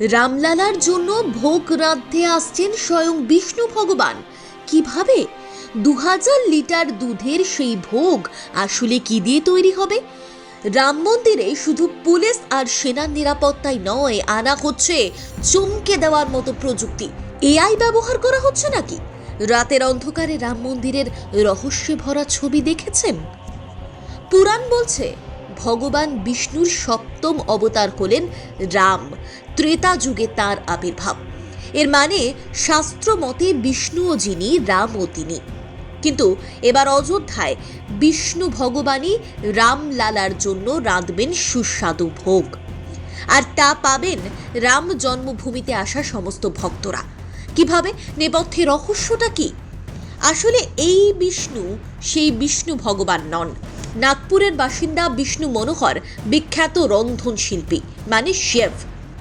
রামলালার জন্য ভোগ রাঁধতে আসছেন স্বয়ং বিষ্ণু ভগবান। কীভাবে? দু হাজার লিটার দুধের সেই ভোগ আসলে কি দিয়ে তৈরি হবে? রাম মন্দিরে শুধু পুলিশ আর সেনার নিরাপত্তায় নয়, আনা হচ্ছে চমকে দেওয়ার মতো প্রযুক্তি। এআই ব্যবহার করা হচ্ছে নাকি? রাতের অন্ধকারে রাম মন্দিরের রহস্যে ভরা ছবি দেখেছেন? পুরাণ বলছে ভগবান বিষ্ণুর সপ্তম অবতার হলেন রাম। ত্রেতা যুগে তার আবির্ভাব। এর মানে শাস্ত্র মতে বিষ্ণুও যিনি, রামও তিনি। কিন্তু এবার অযোধ্যায় বিষ্ণু ভগবানই রামলালার জন্য রাঁধবেন সুস্বাদু ভোগ। আর তা পাবেন রাম জন্মভূমিতে আসা সমস্ত ভক্তরা। কীভাবে? নেপথ্যে রহস্যটা কি? আসলে এই বিষ্ণু সেই বিষ্ণু ভগবান নন। নাগপুরের বাসিন্দা বিষ্ণু মনোহর বিখ্যাত রন্ধন শিল্পী মানে শেফ।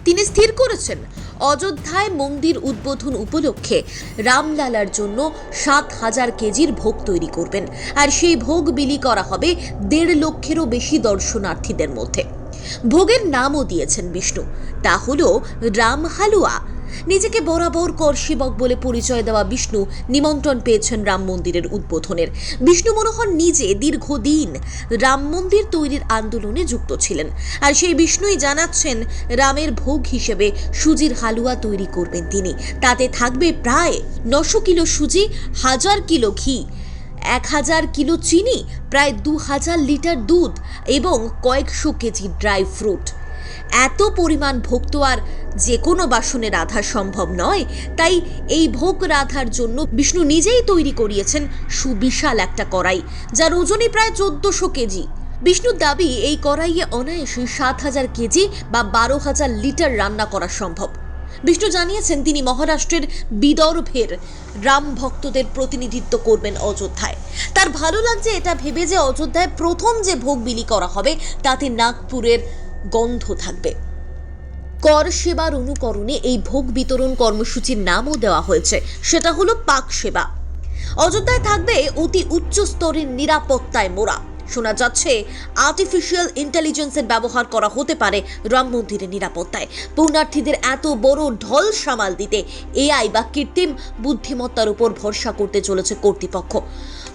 তিনি স্থির করেছেন অযোধ্যায় মন্দির উদ্বোধন উপলক্ষে রামলালার জন্য সাত হাজার কেজির ভোগ তৈরি করবেন। আর সেই ভোগ বিলি করা হবে দেড় লক্ষেরও বেশি দর্শনার্থীদের মধ্যে। ভোগের নামও দিয়েছেন বিষ্ণু। তা হল রাম হালুয়া নিজেকে বরাবর কর সেবক বলে পরিচয় দেওয়া বিষ্ণু নিমন্ত্রণ পেয়েছেন রাম মন্দিরের উদ্বোধনের। বিষ্ণু মনোহর নিজে দীর্ঘদিন রাম মন্দির তৈরির আন্দোলনে যুক্ত ছিলেন। আর সেই বিষ্ণুই জানাচ্ছেন, রামের ভোগ হিসেবে সুজির হালুয়া তৈরি করবেন তিনি। তাতে থাকবে প্রায় নশো কিলো সুজি, হাজার কিলো ঘি, এক হাজার কিলো চিনি, প্রায় দু হাজার লিটার দুধ এবং কয়েকশো কেজি ড্রাই ফ্রুট। এত পরিমাণ ভোগ তো আর যে কোনো বাসনে রাধা সম্ভব নয়। তাই এই ভোগ রাধার জন্য বিষ্ণু নিজেই তৈরি করিয়েছেন সুবিশাল একটা কড়াই, যার ওজনই প্রায় চোদ্দশো কেজি। বিষ্ণুর দাবি, এই কড়াইয়ে অনায়াসে সাত হাজার কেজি বা বারো হাজার লিটার রান্না করা সম্ভব। বিষ্ণু জানিয়েছেন, তিনি মহারাষ্ট্রের বিদর্ভের রাম ভক্তদের প্রতিনিধিত্ব করবেন অযোধ্যায়। তার ভালো লাগছে এটা ভেবে যে অযোধ্যায় প্রথম যে ভোগ বিলি করা হবে, তাতে নাগপুরের গন্ধ থাকবে। কর সেবার অনুকরণে এই ভোগ বিতরণ কর্মসূচির নামও দেওয়া হয়েছে। সেটা হলো পাক সেবা। অযোধ্যায় থাকবে অতি উচ্চ স্তরের নিরাপত্তায় মোড়া। শোনা যাচ্ছে আর্টিফিশিয়াল ইন্টেলিজেন্সের ব্যবহার করা হতে পারে রাম মন্দিরের নিরাপত্তায়। পূর্ণার্থীদের এত বড় ঢল সামাল দিতে এআই বা কৃত্রিম বুদ্ধিমত্তার উপর ভরসা করতে চলেছে কর্তৃপক্ষ।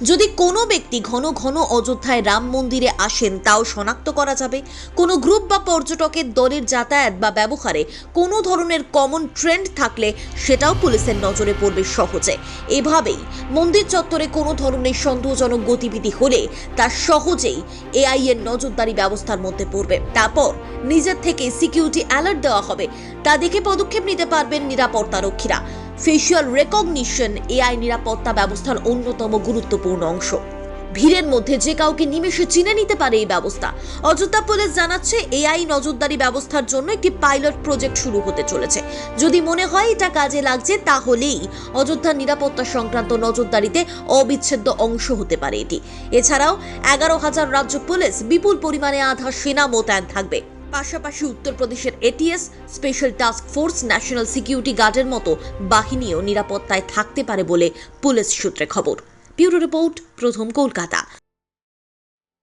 যদি কোনো ব্যক্তি ঘন ঘন অযোধ্যায় রাম মন্দিরে আসেন, তাও শনাক্ত করা যাবে। কোনো গ্রুপ বা পর্যটকের দলের যাতায়াত বা ব্যবহারে কোনো ধরনের কমন ট্রেন্ড থাকলে সেটাও পুলিশের নজরে পড়বে সহজে। এভাবেই মন্দির চত্বরে কোনো ধরনের সন্দেহজনক গতিবিধি হলে তা সহজেই এআই এর নজরদারি ব্যবস্থার মধ্যে পড়বে। তারপর নিজের থেকে সিকিউরিটি অ্যালার্ট দেওয়া হবে। তা দেখে পদক্ষেপ নিতে পারবেন নিরাপত্তারক্ষীরা। ফেসিয়াল রেকগনিশন এআই নিরাপত্তা ব্যবস্থার অন্যতম গুরুত্বপূর্ণ অংশ। ভিড়ের মধ্যে যে কাউকে নিমেষে চিনে নিতে পারে এই ব্যবস্থা। অযোধ্যা পুলিশ জানাচ্ছে এআই নজরদারি ব্যবস্থার জন্য একটি পাইলট প্রজেক্ট শুরু হতে চলেছে। যদি মনে হয় এটা কাজে লাগছে, তাহলেই অযোধ্যার নিরাপত্তা সংক্রান্ত নজরদারিতে অবিচ্ছেদ্য অংশ হতে পারে এটি। এছাড়াও, এগারো হাজার রাজ্য পুলিশ বিপুল পরিমাণে আধা সেনা মোতায়েন থাকবে। পাশাপাশি উত্তরপ্রদেশের ATS, special task force, national security গার্ডের মতো বাহিনীও নিরাপত্তায় থাকতে পারে বলে পুলিশ সূত্রে খবর। ব্যুরো রিপোর্ট, প্রথম কলকাতা।